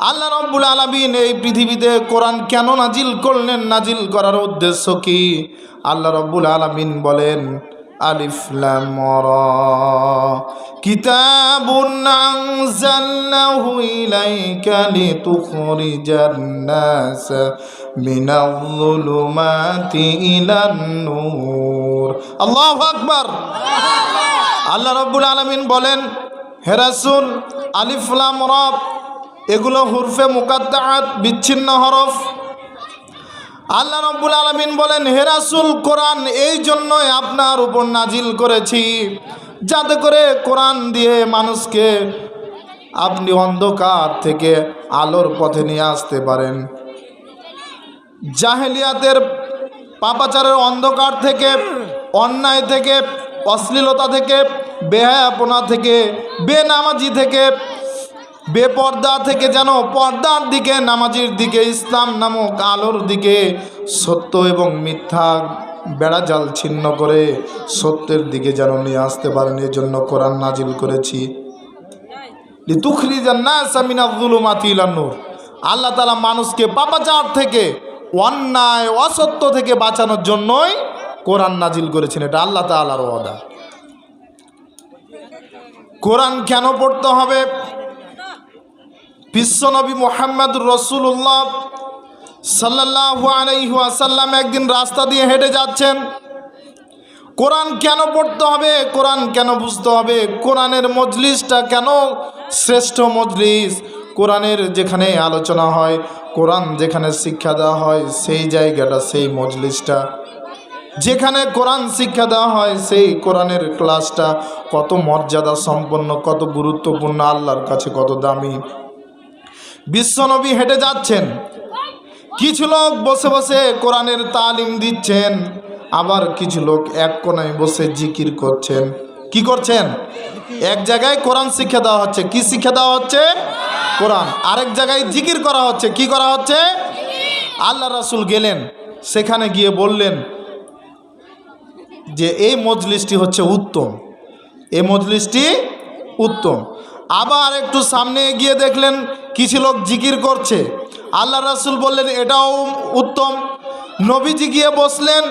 আল্লাহ রব্বুল আলমিন এই পৃথিবীতে কোরআন কেন নাজিল করলেন? নাজিল করার উদ্দেশ্য কি? আল্লাহ রব্বুল আলমিন বলেন আলিফলাম কিতাবুন আনজালনাহু আল্লাহু রব্বুল আলমিন বলেন হেরাসুল আলিফলাম রব এগুলো হুরফে মুকাদ্দাত বিচ্ছিন্ন হরফ। আল্লাহ রব্বুল আলমিন বলেন হেরাসুল কোরআন এই জন্যই আপনার উপর নাজিল করেছি, যাতে করে কোরআন দিয়ে মানুষকে আপনি অন্ধকার থেকে আলোর পথে নিয়ে আসতে পারেন। জাহেলিয়াতের পাপাচারের অন্ধকার থেকে, অন্যায় থেকে, অশ্লীলতা থেকে, বেহায়াপনা থেকে, বেনামাজি থেকে বেপর্দা থেকে যেন পর্দার দিকে, নামাজির দিকে, ইসলাম নামক আলোর দিকে সত্য এবং মিথ্যা বেড়াজাল ছিন্ন করে, সত্যের দিকে যেন নিয়ে আসতে পারেন। এই জন্য কোরআন নাজিল করেছি। আল্লাহ তালা মানুষকে পাপাচার থেকে, অন্যায়, অসত্য থেকে বাঁচানোর জন্যই কোরআন নাজিল করেছেন। এটা আল্লাহ তালার ওয়াদা। কোরআন কেন পড়তে হবে? বিশ্বনবী মোহাম্মদ রসুল্লাহ সাল্লাহ আলাইহাসাল্লাম একদিন রাস্তা দিয়ে হেঁটে যাচ্ছেন। কোরআন কেন পড়তে হবে? কোরআন কেন বুঝতে হবে? কোরআনের মজলিসটা কেন শ্রেষ্ঠ মজলিস? কোরআনের যেখানে আলোচনা হয়, কোরআন যেখানে শিক্ষা দেওয়া হয়, সেই জায়গাটা, সেই মজলিসটা। যেখানে কোরআন শিক্ষা দেওয়া হয়, সেই কোরআনের ক্লাসটা কত মর্যাদা সম্পন্ন কত গুরুত্বপূর্ণ, আল্লাহর কাছে কত দামি। বিশ্বনবী হেঁটে যাচ্ছেন। কিছু লোক বসে বসে কোরআনের তালিম দিচ্ছেন, আবার কিছু লোক এক কোনায় বসে জিকির করছেন। কি করছেন? এক জায়গায় কোরআন শিক্ষা দেওয়া হচ্ছে। কি শিক্ষা দেওয়া হচ্ছে? কোরআন। আরেক জায়গায় জিকির করা হচ্ছে। কি করা হচ্ছে? আল্লাহ রাসুল গেলেন, সেখানে গিয়ে বললেন যে, এই মজলিসটি হচ্ছে উত্তম। এই মজলিসটি উত্তম। আবার একটু সামনে গিয়ে দেখলেন কিছু লোক জিকির করছে। আল্লাহ রাসুল বললেন, এটাও উত্তম। নবীজি গিয়ে বসলেন,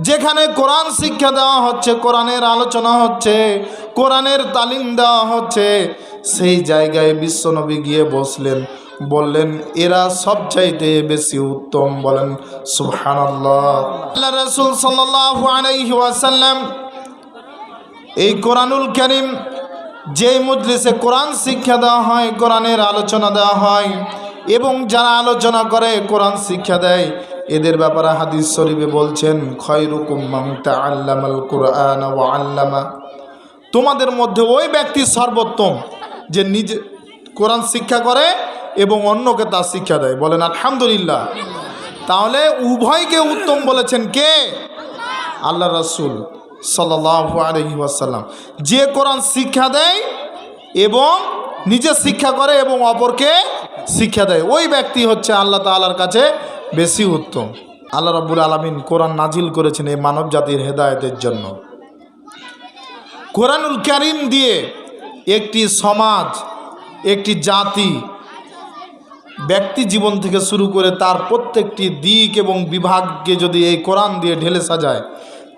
যেখানে কোরআন শিক্ষা দেওয়া হচ্ছে, কোরআনের আলোচনা হচ্ছে, কোরআনের তালিম দেওয়া হচ্ছে, সেই জায়গায় বিশ্বনবী গিয়ে বসলেন, বললেন, এরা সব চাইতে বেশি উত্তম। বলেন, সুবহানাল্লাহ। আল্লাহ রাসূল ওয়াসাল্লাম এই কোরআনুল করিম যেই মজলিসে কোরআন শিক্ষা দেওয়া হয়, কোরআনের আলোচনা দেওয়া হয় এবং যারা আলোচনা করে, কোরআন শিক্ষা দেয়, এদের ব্যাপারে হাদিস শরীফে বলছেন তাআল্লামাল কুরআন আল্লামা। তোমাদের মধ্যে ওই ব্যক্তি সর্বোত্তম যে নিজে কোরআন শিক্ষা করে এবং অন্যকে তা শিক্ষা দেয়। বলেন, আলহামদুলিল্লাহ। তাহলে উভয়কে উত্তম বলেছেন কে? আল্লাহ রাসূল। সাল্লাল্লাহু আলাইহি ওয়াসাল্লাম। যে কোরআন শিক্ষা দেয় এবং নিজে শিক্ষা করে এবং অপরকে শিক্ষা দেয়, ওই ব্যক্তি হচ্ছে আল্লাহ তাআলার কাছে বেশি উত্তম। আল্লাহ রাব্বুল আলামিন কোরআন নাজিল করেছেন এই মানব জাতির হেদায়েতের জন্য। কোরআনুল কারিম দিয়ে একটি সমাজ, একটি জাতি, ব্যক্তি জীবন থেকে শুরু করে তার প্রত্যেকটি দিক এবং বিভাগকে যদি এই কোরআন দিয়ে ঢেলে সাজায়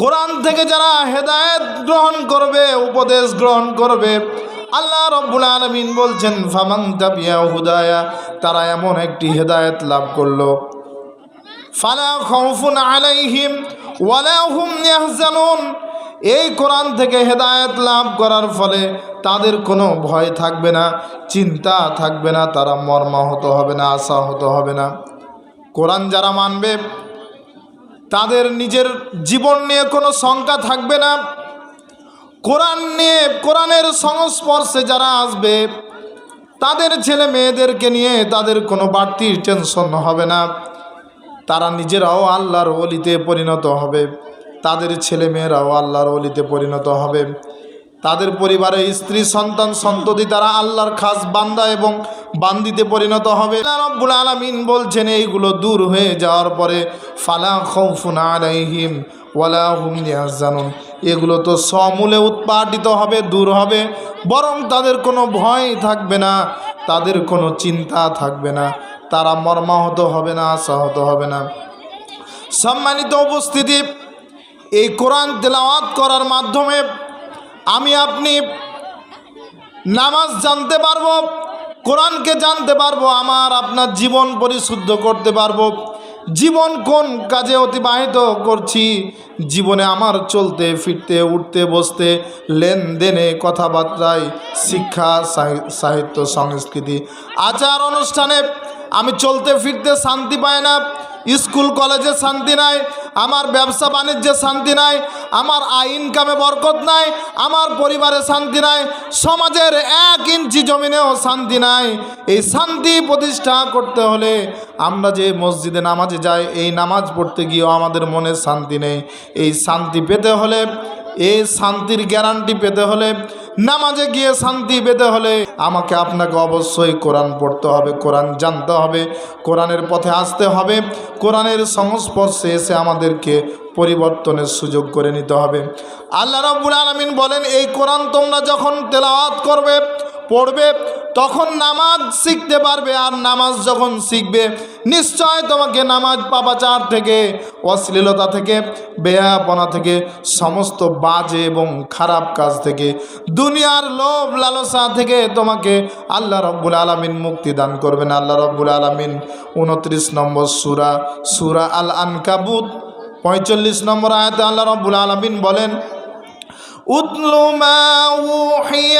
কোরআন থেকে যারা হেদায়েত গ্রহণ করবে, উপদেশ গ্রহণ করবে, আল্লাহ রব্বুল আলমিন বলছেন ফামাং তাবিয়া হুদায়া তারা এমন একটি হেদায়েত লাভ করল। ফালা খৌফুন আলাইহিম ওয়ালা হুম ইয়াহজানুন। এই কোরআন থেকে হেদায়েত লাভ করার ফলে তাদের কোনো ভয় থাকবে না, চিন্তা থাকবে না, তারা মর্মাহত হবে না, আশাহত হবে না। কোরআন যারা মানবে তাদের নিজের জীবন নিয়ে কোনো শঙ্কা থাকবে না। কোরআন নিয়ে, কোরআনের সংস্পর্শে যারা আসবে, তাদের ছেলে মেয়েদেরকে নিয়ে তাদের কোনো বাড়তি টেনশন হবে না। তারা নিজেরাও আল্লাহর অলিতে পরিণত হবে। তাদের ছেলে মেয়েরাও আল্লাহর অলিতে পরিণত হবে। তাদের পরিবারে স্ত্রী, সন্তান, সন্ততি, তারা আল্লাহর খাস বান্দা এবং বান্দিতে পরিণত হবে। রব্বুল আলামিন বলছেন, এইগুলো দূর হয়ে যাওয়ার পরে, ফালা খৌফুন আলাইহিম ওয়ালা এগুলো তো সমূলে উৎপাদিত হবে, দূর হবে, বরং তাদের কোনো ভয় থাকবে না, তাদের কোনো চিন্তা থাকবে না, তারা মর্মাহত হবে না, আশাহত হবে না। সম্মানিত উপস্থিতি, এই কোরআন তেলাওয়াত করার মাধ্যমে আমি আপনি নামাজ জানতে পারব কোরআনকে জানতে পারব, আমার আপনার জীবন পরিশুদ্ধ করতে পারব। জীবন কোন কাজে অতিবাহিত করছি? জীবনে আমার চলতে, ফিরতে, উঠতে, বসতে, লেনদেনে, কথাবার্তায়, শিক্ষা, সাহি- সাহিত্য, সংস্কৃতি, আচার অনুষ্ঠানে আমি চলতে, ফিরতে শান্তি পাই না। স্কুল, কলেজে শান্তি নাই, আমার ব্যবসা বাণিজ্যে শান্তি নাই, আমার আয় ইনকামে বরকত নাই, আমার পরিবারে শান্তি নাই, সমাজের এক ইঞ্চি জমিনেও শান্তি নাই। এই শান্তি প্রতিষ্ঠা করতে হলে আমরা যে মসজিদে নামাজে যাই, এই নামাজ পড়তে গিয়েও আমাদের মনে শান্তি নেই। এই শান্তি পেতে হলে, এই শান্তির গ্যারান্টি পেতে হলে নামাজে গিয়ে শান্তি পেতে হলে আমাকে আপনাকে অবশ্যই কোরআন পড়তে হবে, কোরআন জানতে হবে, কোরআনের পথে আসতে হবে, কোরআনের সংস্পর্শে এসে আমাদেরকে পরিবর্তনের সুযোগ করে নিতে হবে। আল্লাহ রব্বুল আলমিন বলেন, এই কোরআন তোমরা যখন তেলাওয়াত করবে, পড়বে তখন নামাজ শিখতে পারবে আর নামাজ যখন শিখবে, নিশ্চয় তোমাকে নামাজ পাপাচার থেকে, অশ্লীলতা থেকে বেহাপনা থেকে, সমস্ত বাজে এবং খারাপ কাজ থেকে, দুনিয়ার লোভ লালসা থেকে তোমাকে আল্লাহ রব্বুল আলমিন মুক্তি দান করবেন। আল্লাহ রব্বুল আলমিন উনত্রিশ নম্বর সুরা সুরা আল আনকাবুত পঁয়তাল্লিশ নম্বর আয়াতে আল্লাহ রব্বুল আলমিন বলেন أتل ما أوحي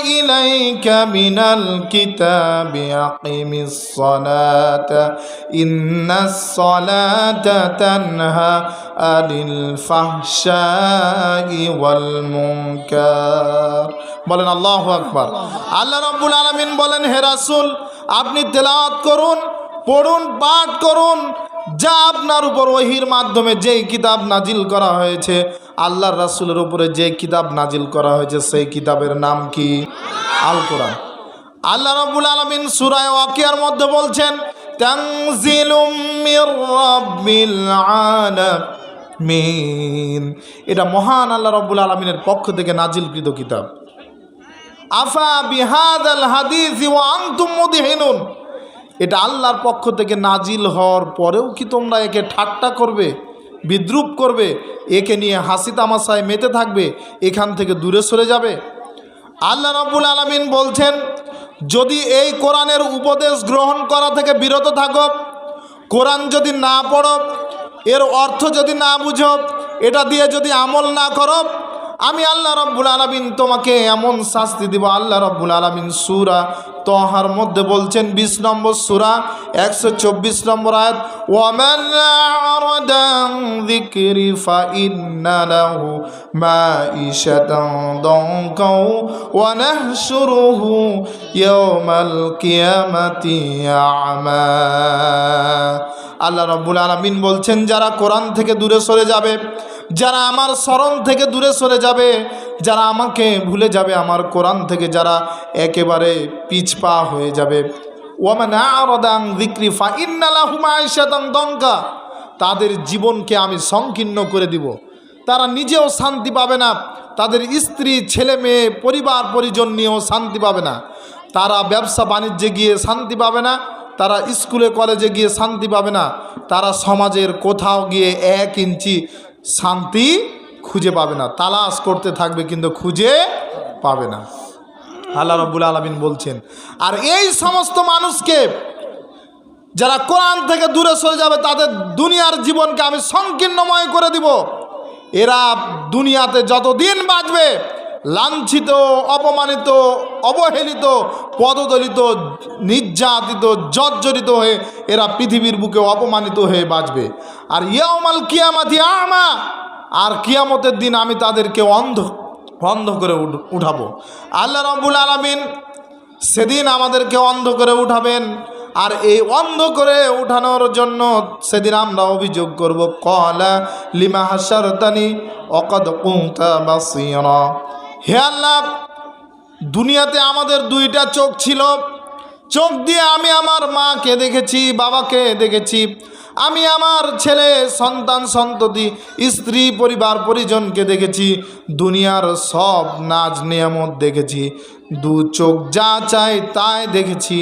إليك من الكتاب أقم الصلاة إن الصلاة تنهى عن الفحشاء والمنكر বলেন আল্লাহ আকবার আল্লাহ রাব্বুল আলামিন বলেন হে রাসূল আপনি তেলাওয়াত করুন পড়ুন পাঠ করুন যা আপনার উপর ওহির মাধ্যমে যেই কিতাব নাজিল করা হয়েছে আল্লাহর রাসূলের উপরে যে কিতাব নাজিল করা হয়েছে, সেই কিতাবের নাম কি? আল কোরআন আল্লাহ রাব্বুল আলামিন সুরায় ওয়াকিয়ার মধ্যে বলছেন এটা মহান আল্লাহ রাব্বুল আলামিনের পক্ষ থেকে নাজিলকৃত কিতাব। আফা হাদিস ওয়া আনতুম মুদহিনুন। এটা আল্লাহর পক্ষ থেকে নাজিল হওয়ার পরেও কি তোমরা একে ঠাট্টা করবে? বিদ্রুপ করবে, একে নিয়ে হাসি তামাশায় মেতে থাকবে, এখান থেকে দূরে সরে যাবে। আল্লাহ রাব্বুল আলামিন বলছেন, যদি এই কোরআনের উপদেশ গ্রহণ করা থেকে বিরত থাকো, কোরআন যদি না পড়ো, এর অর্থ যদি না বুঝো, এটা দিয়ে যদি আমল না করো, আমি আল্লাহ রব্বুল আলমিন তোমাকে এমন শাস্তি দিব। আল্লাহ রব্বুল আলমিন সুরা তহার মধ্যে বলছেন বিশ নম্বর সুরা, একশো চব্বিশ নম্বর আল্লাহ রব্বুল আলমিন বলছেন, যারা কোরআন থেকে দূরে সরে যাবে, যারা আমার স্মরণ থেকে দূরে সরে যাবে যারা আমাকে ভুলে যাবে আমার কোরআন থেকে যারা একেবারে পিছপা হয়ে যাবে। ওয়ামান আরদাং যিকরি ফাইন্নালাহুম আয়েশাতান দঙ্কা তাদের জীবনকে আমি সংকীর্ণ করে দিব। তারা নিজেও শান্তি পাবে না। তাদের স্ত্রী, ছেলে মেয়ে, পরিবার, পরিজন নিয়েও শান্তি পাবে না। তারা ব্যবসা বাণিজ্যে গিয়ে শান্তি পাবে না। তারা স্কুলে, কলেজে গিয়ে শান্তি পাবে না। তারা সমাজের কোথাও গিয়ে এক ইঞ্চি শান্তি খুঁজে পাবে না। তালাশ করতে থাকবে কিন্তু খুঁজে পাবে না। আল্লাহ রব্বুল আলমিন বলছেন, আর এই সমস্ত মানুষকে যারা কোরআন থেকে দূরে সরে যাবে, তাদের দুনিয়ার জীবনকে আমি সংকীর্ণময় করে দিব। এরা দুনিয়াতে যতদিন বাঁচবে, লাঞ্ছিত, অপমানিত, অবহেলিত, পদদলিত, নির্যাতিত, জর্জরিত হয়ে এরা পৃথিবীর বুকে অপমানিত হয়ে বাঁচবে। আর ইয়ামাল কিয়ামাতি আমা আর কিয়ামতের দিন আমি তাদেরকে অন্ধ অন্ধ করে উঠ- উঠাবো। আল্লাহ রব্বুল আলমিন সেদিন আমাদেরকে অন্ধ করে উঠাবেন। আর এই অন্ধ করে উঠানোর জন্য সেদিন আমরা অভিযোগ করব, কলা লিমা হাসারতানি অকদ কুংতা বাসিরা। হে আল্লাহ, দুনিয়াতে আমাদের দুইটা চোখ ছিল। চোখ দিয়ে আমি আমার মাকে দেখেছি, বাবাকে দেখেছি। আমি আমার ছেলে, সন্তান, সন্ততি, স্ত্রী, পরিবার, পরিজনকে দেখেছি। দুনিয়ার সব নাচ নিয়ামত দেখেছি। দু চোখ যা চাই তাই দেখেছি।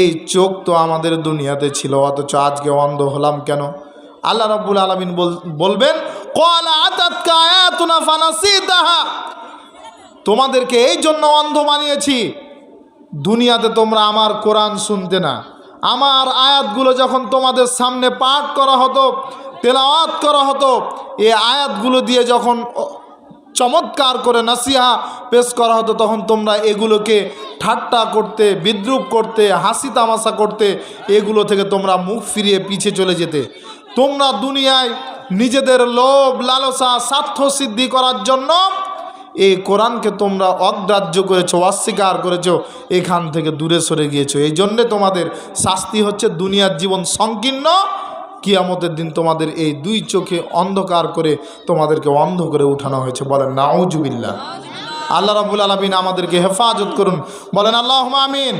এই চোখ তো আমাদের দুনিয়াতে ছিল, অথচ আজকে অন্ধ হলাম কেন? আল্লাহ রাব্বুল আলমিন বলবেন তোমাদেরকে এই জন্য অন্ধ বানিয়েছি। দুনিয়াতে তোমরা আমার কোরআন শুনতে না। আমার আয়াতগুলো যখন তোমাদের সামনে পাঠ করা হতো, তেলাওয়াত করা হতো, এ আয়াতগুলো দিয়ে যখন চমৎকার করে নাসিহা পেশ করা হতো, তখন তোমরা এগুলোকে ঠাট্টা করতে, বিদ্রুপ করতে, হাসি তামাশা করতে, এগুলো থেকে তোমরা মুখ ফিরিয়ে পিছে চলে যেতে। তোমরা দুনিয়ায় নিজেদের লোভ, লালসা, স্বার্থ সিদ্ধি করার জন্য এই কোরআনকে তোমরা অগ্রাহ্য করেছ, অস্বীকার করেছ, এখান থেকে দূরে সরে গিয়েছো। এই জন্যে তোমাদের শাস্তি হচ্ছে দুনিয়ার জীবন সংকীর্ণ। কিয়ামতের দিন তোমাদের এই দুই চোখে অন্ধকার করে তোমাদেরকে অন্ধ করে উঠানো হয়েছে। বলেন নাউজুবিল্লা আল্লাহ রাবুল আলমিন আমাদেরকে হেফাজত করুন। বলেন আল্লাহ আমিন।